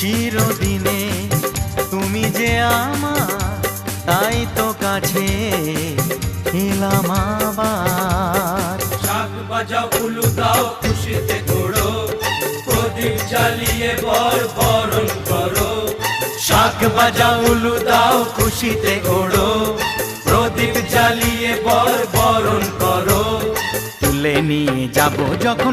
চিরদিনে। তুমি যে আমার, তাই তো কাছে এলাম আবার। শাক বাজাও উলু দাও, খুশিতে ঘোড়ো প্রদীপ জ্বালিয়ে বর বরণ করো। শাক বাজা উলু দাও, খুশিতে ওড়ো প্রদীপ জ্বালিয়ে বর বরণ করো। তুলে নিয়ে যাব যখন